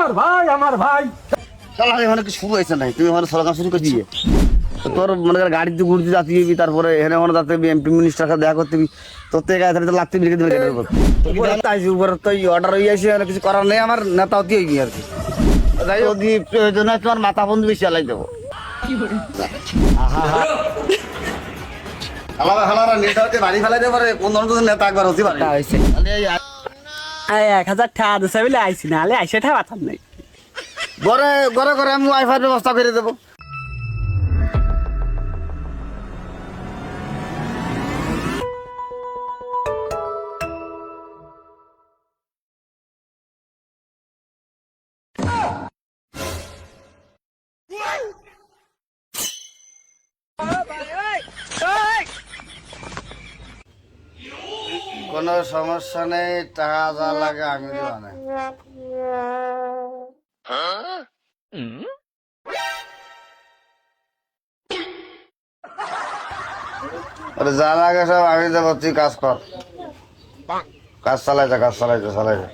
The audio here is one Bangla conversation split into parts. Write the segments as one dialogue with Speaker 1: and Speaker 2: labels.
Speaker 1: আমার ভাই আমার ভাই।
Speaker 2: শালা এখানে কি শুরু হয়েছে নাই তুমি এখানে সরকার শুরু করে দিয়ে তো তোর মনে কর গাড়িতে ঘুরতে যাচ্ছি তারপরে এখানে ওখানে যাতে এমপি মিনিস্টার সাথে দেখা করতে তোর থেকে এখানে তো লাগতে বিকে দেবে গেটের উপর উপরে তো অর্ডার হয়ে আসে আর কিছু করার নেই আমার নেতা অতি হয়ে গিয়ে আর কি। যাই হোক। যদি প্রয়োজন হয় তোমার মাথা বন্ধু বেশি আলাই দেবো। আলাদা হালারা নেতা হচ্ছে বাড়ি ফেলাই দেবে পারে কোন ধরনের নেতা একবার হতে পারে। তাহলে
Speaker 3: এক হাজার টাকা দিছে বলে আইসি না হলে আইসে পাঠান নাই।
Speaker 2: ঘরে ঘরে ঘরে আমি ওয়াইফাই ব্যবস্থা করে দেবো। সমস্যা নেই, টাকা যা লাগে আমি দেবো যা লাগে সব আমি দেবো, তুই কাজ কর। কাজ চালাইছে কাজ চালাইছে চালাইছে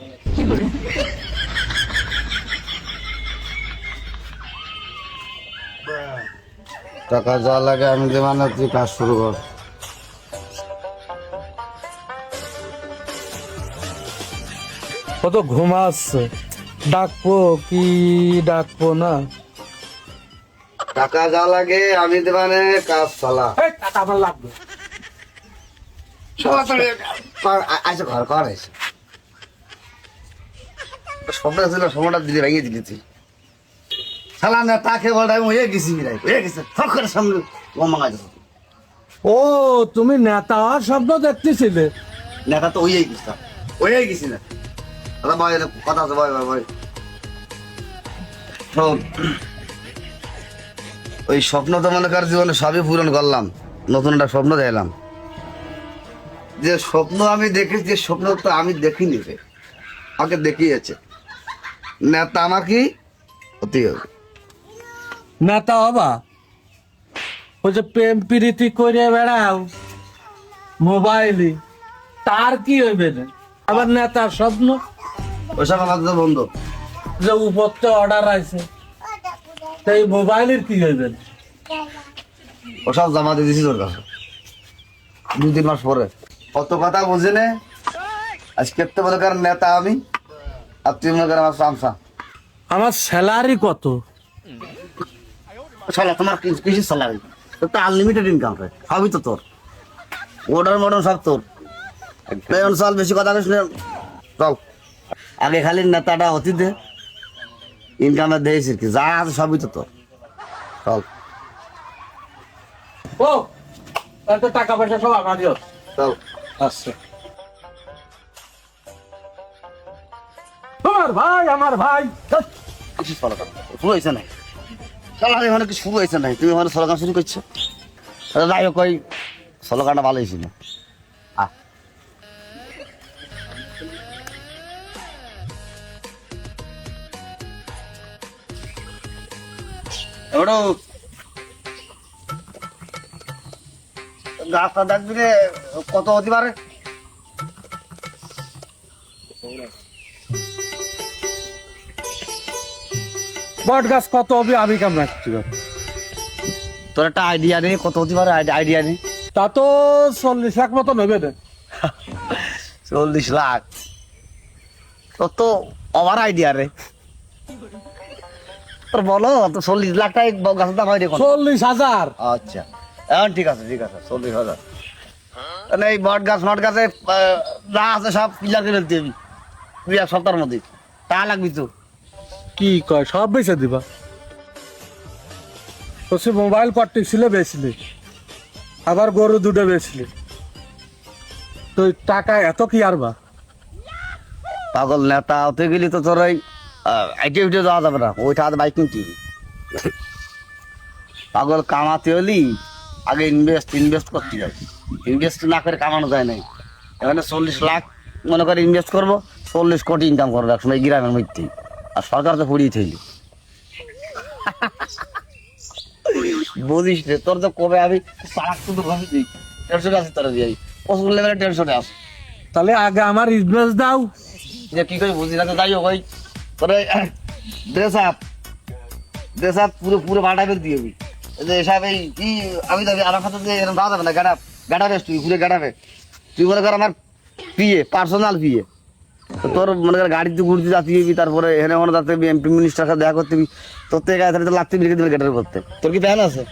Speaker 2: টাকা যা লাগে আমি দেবো না তুই কাজ শুরু কর।
Speaker 1: কত ঘুমাচ্ছে ডাকবো কি ডাকবো না।
Speaker 2: টাকা যা লাগে আমি দেবো না কাজ চালা।
Speaker 1: টাকা আমার লাগবে।
Speaker 2: ঘর ছিল সময়টা ভেঙে দিলি তুই না তাকে হয়ে গেছি মিরাই হয়ে গেছে। ফক করে সামনে ও
Speaker 1: তুমি নেতা স্বপ্ন দেখতেছিলে?
Speaker 2: নেতা তো হয়েই গেছি হয়ে গেছি না। দাদা ভাই কথা আছে, ভাই ভাই ভাই। শোন, ওই স্বপ্ন তো মনে কর জীবনে সবই পূরণ করলাম, নতুন একটা স্বপ্ন দেখলাম। যে স্বপ্ন আমি দেখেছি, যে স্বপ্ন তো আমি দেখিনি রে, আমাকে দেখিয়েছে। নেতা আমাকে হতেই হবে?
Speaker 1: নেতা হবা? ওই যে প্রেম প্রীতি করে বেড়াও মোবাইলে তার কি হইবে না আবার নেতার স্বপ্ন?
Speaker 2: ওইসব আমার তো বন্ধ।
Speaker 1: যে উপরতে অর্ডার আছে সেই মোবাইলের কি হইবে? না
Speaker 2: ওসব জমা দিয়ে দিছি তোর কাছে। দু তিন মাস পরে। কত কথা বুঝি নে? আজকে তো মনে করেন নেতা আমি? আর তুই মনে করেন আমার সামসা
Speaker 1: আমার স্যালারি কত?
Speaker 2: শালা তোমার কি- কিসের স্যালারি তোর তো আনলিমিটেড ইনকাম রে সবই তো তোর। অর্ডার মডার সব তোর। বেশি কথা কইস না। চল। আগে খালি নেতাটা অতি দে ইনকামটা দিয়েছিস কি? যা আছে সবই তো তোর। চল।
Speaker 1: ও এত টাকা পয়সা সব আমারই
Speaker 2: চল।
Speaker 1: আচ্ছা। আমার ভাই আমার ভাই।
Speaker 2: কিছু সরকার শুরু হয়েছে নাই শালা এখানে কি শুরু হয়েছে তুমি সরকার শুরু করছ? হোক ওই সরকারটা ভালো হয়েছিল এবারও গাছটা দেখবি রে কত হতে পারে?
Speaker 1: বট গাছ কত হবে আমি কেমন রাখছি
Speaker 2: তোর একটা আইডিয়া নেই কত হতে পারে আইডিয়া নেই
Speaker 1: তা তো চল্লিশ লাখ মতো নেবে না
Speaker 2: চল্লিশ লাখ। তোর তো ওভার আইডিয়া রে। তোর বলো তো চল্লিশ লাখ টাকা গাছের দাম হয় রে
Speaker 1: চল্লিশ হাজার?
Speaker 2: আচ্ছা এখন ঠিক আছে ঠিক আছে চল্লিশ হাজার। এই বট গাছ মট গাছে যা আছে সব করে ফেলতে হবে। দুই এক সপ্তাহের মধ্যে। তা লাগবি তো।
Speaker 1: কি কয় সব বেচে দিবা? বলছি মোবাইল কট্টি ছিল বেচলি। আবার গরু দুটো বেচলি। তো টাকা এত কি আর বা
Speaker 2: পাগল নেতা হতে গেলি তো তোর ওই আইটি উঠে যাওয়া যাবে না। ওইটা হাতে বাইক কিনতে পাগল কামাতে হলি আগে ইনভেস্ট ইনভেস্ট করতে যাবে ইনভেস্ট না করে কামানো যায় নাই। এখানে চল্লিশ লাখ মনে করে ইনভেস্ট করব চল্লিশ কোটি ইনকাম করব এই গ্রামের মধ্যে। আর সরকার তো পড়িয়ে থাকলি বুঝিস রে তোর তো কবে আমি সারাক শুধু ভাবি টেনশনে আছি তোর দিয়ে। প্রচুর লেভেলে টেনশনে আস।
Speaker 1: তাহলে আগে আমার ইনভেস্ট দাও।
Speaker 2: যে কি করে বুঝি না তো যাই হোক তোরে ড্রেস আপ। পুরো পুরো বাটাবে দিয়ে দিবি। এই যে এসব এই কি আমি তো সাথে যে এরকম দেওয়া না গাড়া গাড়াবে তুই, পুরো গাড়াবে তুই মনে কর আমার পিয়ে পার্সোনাল পিয়ে তোর মনে কর গাড়িতে ঘুরতে যাচ্ছি তারপরে এখানে মনে যাতে এমপি মিনিস্টার সাথে দেখা করতে তোর থেকে গায়ে তো লাগতে বিলিকে দেবে গেটের করতে তোর কি প্যান আছে?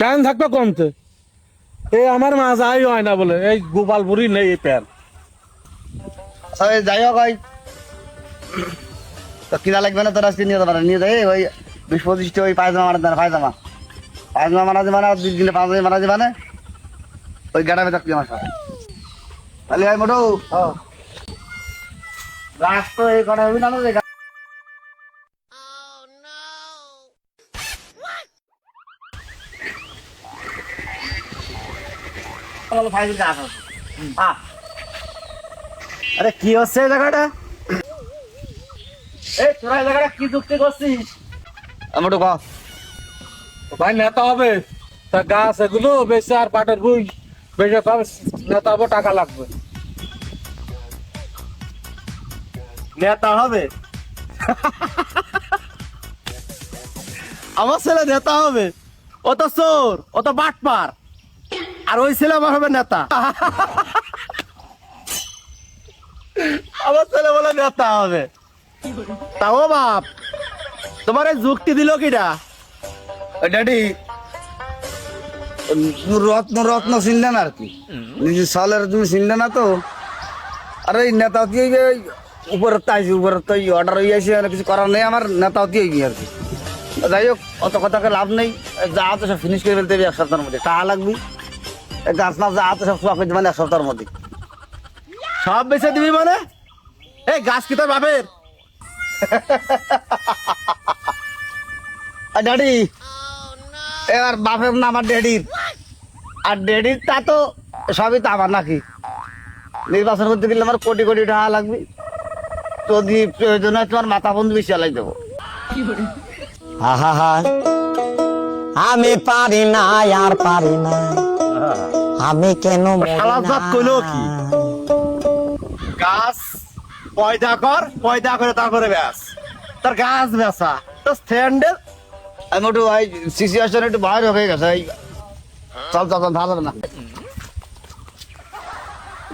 Speaker 1: প্যান থাকবে কমতে এই আমার মাঝাই হয় না বলে এই গোপালপুরি নেই এই প্যান।
Speaker 2: যাই হোক ওই তো কিনা লাগবে না তোর আজকে নিয়ে যাবে নিয়ে যাই ওই বিশ পঁচিশটি ওই পায়জামা মারা দেন পায়জামা। পায়জামা মারা যাবে না দুই দিনে পাঁচ মারা যাবে না। ওই গাড়াবে থাকবি আমার সাথে তাহলে মোটু রাস তো এই কটা হবি না
Speaker 3: আরে কি হচ্ছে এই জায়গাটা? এই তোরা এই জায়গাটা কি যুক্তি করছিস?
Speaker 2: মোটু কহ
Speaker 1: ভাই নেতা হবে। তা গাছ এগুলো বেশি আর পাটের বই বেশি সব নেতা হবে টাকা লাগবে।
Speaker 3: নেতা হবে? আমার ছেলে নেতা হবে। ও তো চোর ও তো বাটপার। আর ওই ছেলে আমার হবে নেতা। আমার ছেলে বলে নেতা হবে। তাও বাপ, তোমার যুক্তি দিল কিটা
Speaker 2: ড্যাডি রত্ন রত্ন চিনলেন আর কি? নিজের সালের তুমি চিনলে না তো? আর ওই নেতা দিয়ে উপরে তাইছি উপরে তো অর্ডার হয়ে আসে কিছু করার নেই আমার, নেতা দিয়ে আর কি। যাই হোক, অত কথাকে লাভ নেই। যা তো সব ফিনিশ করে ফেলতে হবে এক সপ্তাহের মধ্যে। টাকা লাগবে। গাছ যা তো সব সোয়া করে এক সপ্তাহের মধ্যে।
Speaker 3: সব বেঁচে দিবি মানে? এই গাছ কি তোর বাপের?
Speaker 2: ড্যাডি। এবার বাপের না আমার ড্যাডির। আর ড্যাডির তা তো সবই তো আমার নাকি। নির্বাচন করতে গেলে আমার কোটি কোটি টাকা লাগবে। যদি প্রয়োজন হয় তোমার মাথা বন্ধু বেশি চালাই দেবো।
Speaker 4: আহা আমি পারি না আর পারি না। আমি কেন মরি
Speaker 3: শালা জাত কইলো কি? গাছ পয়দা কর পয়দা করে তারপরে ব্যাস। তার গাছ বেচা তো স্ট্যান্ডের
Speaker 2: আমি একটু ওই সিচুয়েশন একটু বাইরে হয়ে গেছে এই চল চল চল ভালো না।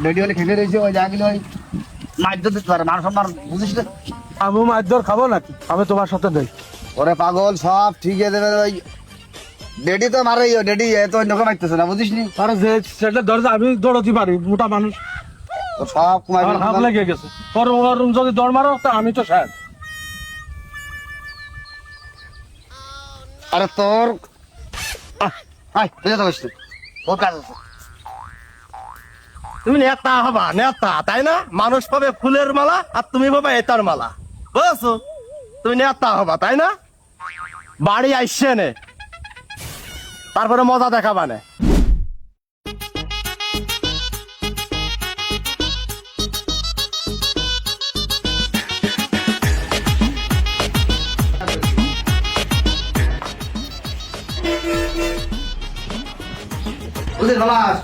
Speaker 2: রেডি হলে খেলে রয়েছে ওই জায়গাগুলো ওই মাছ দিতে পারে মান সম্মান বুঝিস না।
Speaker 1: আমি মাছ খাব নাকি? আমি তোমার সাথে দেই।
Speaker 2: ওরে পাগল সব ঠিক আছে দেবে ওই ডেডি তো মারে ডেডি এ তো অন্যকে মারতেছে না বুঝিস নি?
Speaker 1: আর যে সেটা দরজা আমি দৌড়াতে পারি মোটা মানুষ।
Speaker 2: তো সব কুমার
Speaker 1: আমার হাত লেগে গেছে। ওর ওর যদি দৌড় মারো তা আমি তো শেষ
Speaker 2: আরে তোর তো বসতে। ওর কাজ আছে।
Speaker 3: তুমি নেতা হবা নেতা তাই না? মানুষ পাবে ফুলের মালা আর তুমি পাবে এতার মালা। বুঝছ? তুমি নেতা হবা তাই না? বাড়ি আইসে নে। তারপরে মজা দেখাবা নে
Speaker 2: বুঝলি খালাস।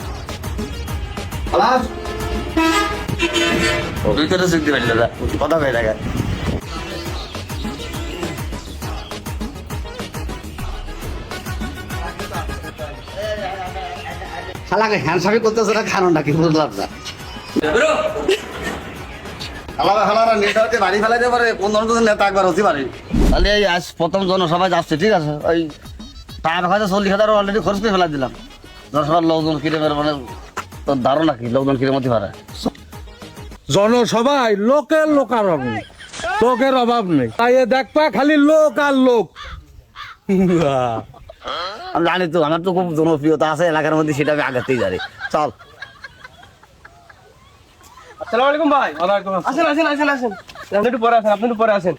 Speaker 2: খালাস। তুই তো শিখতে পারলি দাদা? কথা কয়ে শালাকে হ্যান্ডসামি করতেছে না কারণটা কি বুঝলাম না। আলাদা আলাদা নেতা হতে বাড়ি ফেলাইতে পারে কোন ধরনের নেতা একবার হতে পারে? তাহলে এই আজ প্রথম জনসভায় যাচ্ছে ঠিক আছে? ওই টাকা হয়তো চল্লিশ হাজার অলরেডি খরচ করে ফেলা দিলাম। জনসভার লোকজন কিনে বের মানে তোর ধারণা কি? লোকজন কিনে মধ্যে পারে
Speaker 1: জনসভায় লোকের লোকারণ্য লোকের অভাব নেই। তাই এ দেখবা খালি লোক আর লোক।
Speaker 2: আমি জানি তো আমার তো খুব জনপ্রিয়তা আছে এলাকার মধ্যে সেটা আমি আগাতেই জানি। চল।
Speaker 3: আসসালামু আলাইকুম ভাই।
Speaker 1: ওয়ালাইকুম আসসালাম।
Speaker 3: আসেন আসেন আসেন আসেন। আপনি একটু পরে আসেন আপনি একটু পরে আসেন।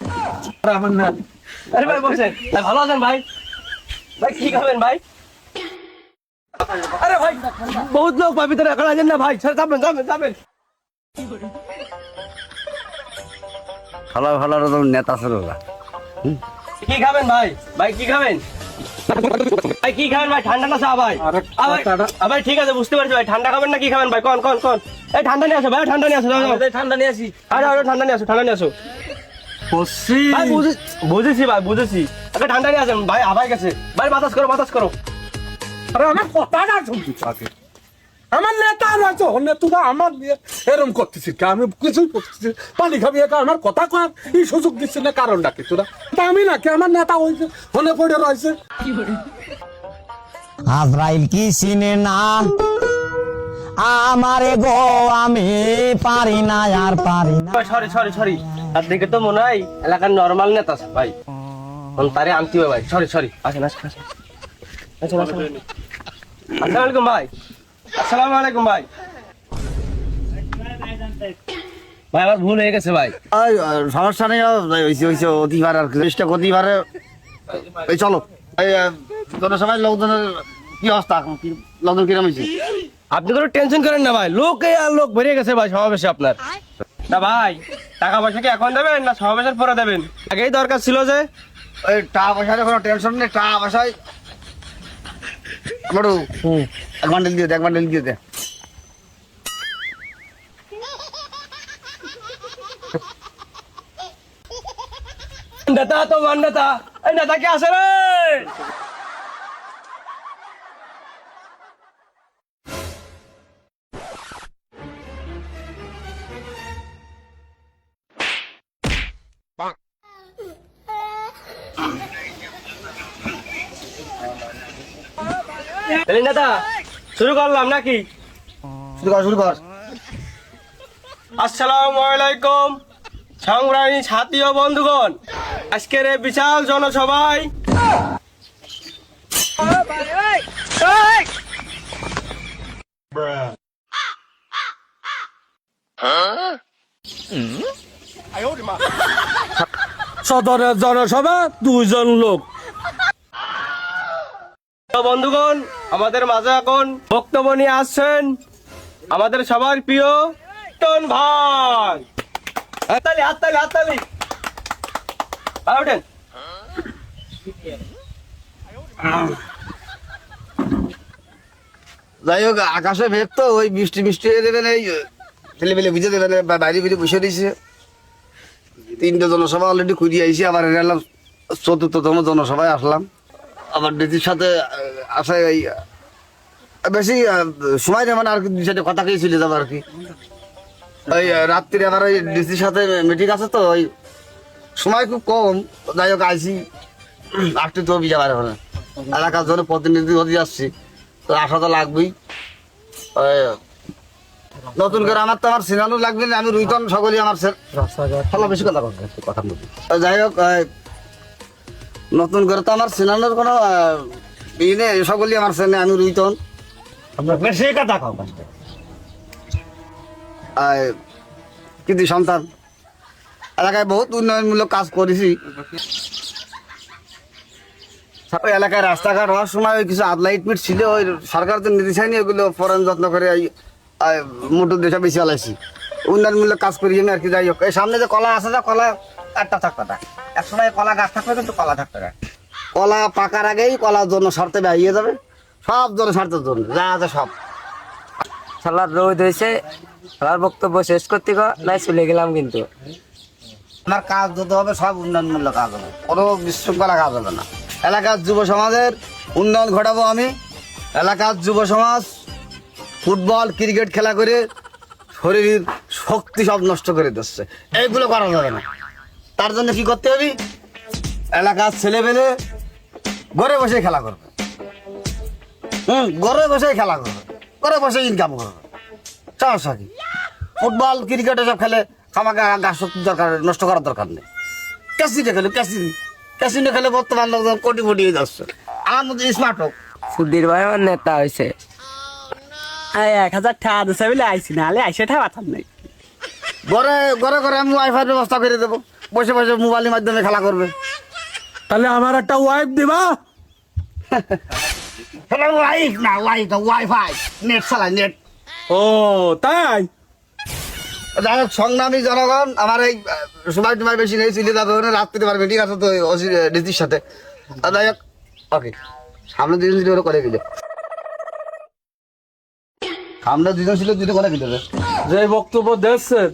Speaker 1: আমার না
Speaker 3: আরে ভাই বসেন। ভাই ভালো আছেন ভাই? ভাই কি খাবেন ভাই? আরে ভাই বহুত লোক ভাই ভিতরে এখন আছেন না ভাই। স্যার যাবেন যাবেন যাবেন।
Speaker 2: ভালো ভালো নেতা ছিল
Speaker 3: কি খাবেন ভাই? ভাই কি খাবেন? ভাই কি খাবেন ভাই? ঠান্ডা না চা ভাই? ভাই, ঠিক আছে বুঝতে পারছি ভাই। ঠান্ডা খাবেন না কি খাবেন ভাই? কোন কোন কোন। এই ঠান্ডা নিয়ে আসো ভাই ঠান্ডা নিয়ে আসো।
Speaker 1: ঠান্ডা নিয়ে আসি।
Speaker 3: আরে আরে ঠান্ডা নিয়ে আসো ঠান্ডা নিয়ে আসো। ভাই বুঝে- বুঝেছি ভাই বুঝেছি। আচ্ছা ঠান্ডা নিয়ে আসেন। ভাই আবার গেছে। ভাই বাতাস করো বাতাস করো।
Speaker 5: আরে আমার কথাটা শুনছি আমার নেতা রয়েছে অন্য তোরা আমার নিয়ে এরম করতেছিস কি আমি কিছুই করতেছি পানি খাবি একা? আমার কথা কর। এই সুযোগ দিচ্ছি না কারণটা কি তোরা? তা আমি নাকি? আমার নেতা হয়েছে হনে পড়ে রয়েছে।
Speaker 4: আজরাইল কি চিনে না? আমারে গো আমি পারি না আর পারি না।
Speaker 3: Sorry sorry sorry. আর দেখে তো মনে হয় এলাকার নর্মাল নেতা আছে ভাই। তারে আনতে হবে ভাই। Sorry sorry. আসেন আসেন আসেন। আসেন আসেন। আসসালামু আলাইকুম ভাই। আসসালামু আলাইকুম ভাই। ভাই আমার ভুল হয়ে গেছে ভাই।
Speaker 2: সমস্যা নেই হয়েছে হয়েছে অতিবার আর। চেষ্টা অতিবারে। এই চলো। এই লোকজনের কি অবস্থা? লোকজন কিরম হয়েছে?
Speaker 3: আপনি কোনো টেনশন করেন না ভাই লোকে আর লোক বেরিয়ে গেছে ভাই সমাবেশে আপনার। তা ভাই টাকা পয়সা কি এখন দেবেন না সমাবেশের পরে দেবেন? আগেই দরকার ছিল যে
Speaker 2: ওই টাকা পয়সার কোনো টেনশন নেই টাকা পয়সায় বড়। এক বান্ডেল দিয়ে দে এক বান্ডেল দিয়ে দে।
Speaker 3: দাদা তো নেতা এই দাদা কে আসে রে? শুরু করলাম নাকি?
Speaker 2: শুরু কর শুরু কর।
Speaker 3: আসসালামু আলাইকুম সংগ্রামী সাথী ও বন্ধুগণ। আজকের এই বিশাল জনসভায়
Speaker 1: সদরের জনসভা দুইজন লোক।
Speaker 3: বন্ধুগণ, আমাদের মাঝে এখন বক্তব্য নিয়ে আসছেন আমাদের সবার প্রিয় ভাই। হাততালি হাততালি
Speaker 2: যাই হোক, আকাশে মেঘ তো, ওই বৃষ্টি বৃষ্টি হয়ে দেবেন, এই ছেলে পেলে ভিজে দেবেন বাইরে ভিজে বসে দিয়েছে তিনটে জনসভা অলরেডি খুঁজে আইসি আবার চতুর্থতম জনসভায় আসলাম। আবার ডিজির সাথে আসে এই বেশি সময় নেই মানে আর কি দুই সাইডে কথা খেয়ে চলে যাব আর কি। ওই আহ, রাত্রিরে আবার ওই ডিসির সাথে মিটিং আছে তো ওই সময় খুব কম। যাই হোক আইসি আটটি তো যাবার ওখানে এলাকার জন্য প্রতিনিধি হতে যাচ্ছি তো আসা তো লাগবেই। নতুন করে আমার তো আমার সিনানো লাগবে না আমি রুইতন সকলেই আমার ফলা বেশি কথা কথা যাই হোক নতুন করে তো আমার সিনানোর কোনো ই নেই সকলেই আমার সেনে আমি রুইতন।
Speaker 4: সে কথা
Speaker 2: কৃতি সন্তান। এলাকায় বহুত উন্নয়নমূলক কাজ করেছি। এলাকায় রাস্তাঘাট হওয়ার সময় ওই কিছু আদলা ইটমিট ছিল ওই সরকার তো নির্দেশ হয়নি ওগুলো ফরেন যত্ন করে এই মোটর দেশে বেশি আলাইছি উন্নয়নমূলক কাজ করি আমি আর কি যাই হোক। এই সামনে যে কলা আছে না কলা একটা থাকতো না। এক সময় কলা গাছ থাকবে কিন্তু কলা থাকতো না। কলা পাকার আগেই কলার জন্য স্বার্থে বেরিয়ে যাবে। সব জন স্বার্থের জন্য যা আছে সব।
Speaker 6: শালার রোদ হয়েছে শালার বক্তব্য শেষ করতে নাই চলে গেলাম কিন্তু।
Speaker 2: আমার কাজ যত হবে সব উন্নয়নমূলক কাজ হবে। কোনো বিশৃঙ্খলা কাজ হবে না। এলাকার যুব সমাজের উন্নয়ন ঘটাবো আমি। এলাকার যুব সমাজ ফুটবল ক্রিকেট খেলা করে শরীরের শক্তি সব নষ্ট করে দিচ্ছে। এইগুলো করা যাবে না। তার জন্য কি করতে হবে? এলাকার ছেলেবেলে ঘরে বসে খেলা করবে। হুম ঘরে বসে খেলা করবে। ঘরে বসে ইনকাম করবে। সমস্যা কি? ফুটবল ক্রিকেট এসব খেলে আমাকে গাছ দরকার নষ্ট করার দরকার নেই। ক্যাসিনে খেলে ক্যাসিনি ক্যাসিনে খেলে বর্তমান লোকজন কোটি কোটি যাচ্ছে। আমার মধ্যে স্মার্ট হোক।
Speaker 6: সুধীর ভাই আমার নেতা হয়েছে। এক হাজার টাকা দিছে বলে আইসি না হলে আইসে টাকা পাঠান নাই।
Speaker 2: ঘরে ঘরে ঘরে আমি ওয়াইফাই ব্যবস্থা করে দেবো। বসে বসে মোবাইলের মাধ্যমে খেলা করবে।
Speaker 5: তাহলে আমার একটা ওয়াইফ দিবা?
Speaker 2: ওয়াইফ না ওয়াইফ না ওয়াইফাই নেট চালায় নেট
Speaker 5: ও তাই?
Speaker 2: যাই হোক সংগ্রামী জনগণ আমার এই সময় টুমায় বেশি নেই চলে যাবে ওখানে রাত্রিতে পারবে ঠিক আছে তো ডিসির সাথে। যাই হোক ওকে সামনে দুজন ছিল ওরা করে দিল। সামনে দুজন ছিল দুটো করে দিল
Speaker 1: যে বক্তব্য দিচ্ছেন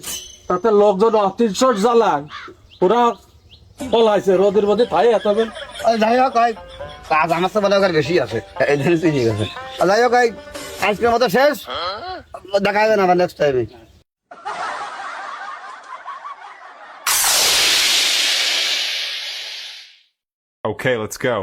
Speaker 1: তাতে লোকজন অতিশয় জ্বালায়। ওরা আছে রোদের মধ্যে তাই এতবেন
Speaker 2: যাই হোক কাজ আমার সাথে মনে বেশি আছে। এই জন্য আছে। যাই হোক আজকের মতো শেষ। দেখা যাবে না আবার নেক্সট টাইমে
Speaker 7: Okay, let's go.